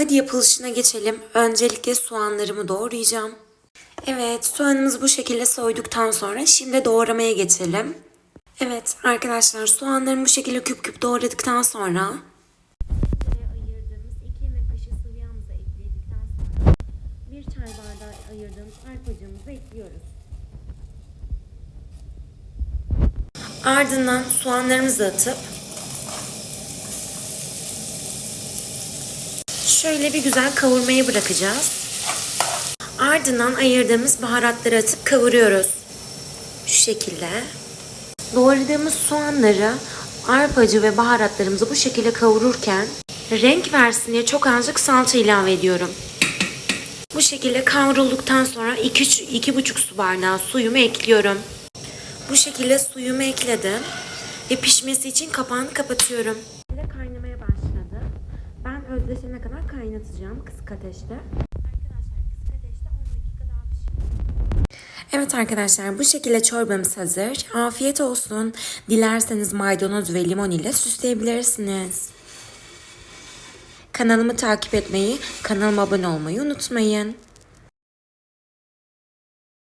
Hadi yapılışına geçelim. Öncelikle soğanlarımı doğrayacağım. Evet, soğanımızı bu şekilde soyduktan sonra şimdi doğramaya geçelim. Evet arkadaşlar soğanlarımı bu şekilde küp küp doğradıktan sonra ayırdığımız 2 yemek kaşığı sıvı yağımızı ekledikten sonra 1 çay bardağı ayırdığımız arpacığımızı ekliyoruz. ardından soğanlarımızı atıp şöyle bir güzel kavurmaya bırakacağız. Ardından ayırdığımız baharatları atıp kavuruyoruz. Şu şekilde. Doğradığımız soğanları, arpacı ve baharatlarımızı bu şekilde kavururken renk versin diye çok azıcık salça ilave ediyorum. Bu şekilde kavrulduktan sonra 2-2,5 su bardağı suyumu ekliyorum. Bu şekilde suyumu ekledim ve pişmesi için kapağını kapatıyorum. Ve kaynamaya başladı. Özleşene kadar kaynatacağım kısık ateşte. Arkadaşlar kısık ateşte 10 dakika daha pişiyor. Evet arkadaşlar bu şekilde çorbamız hazır. Afiyet olsun. Dilerseniz maydanoz ve limon ile süsleyebilirsiniz. Kanalımı takip etmeyi, kanalıma abone olmayı unutmayın.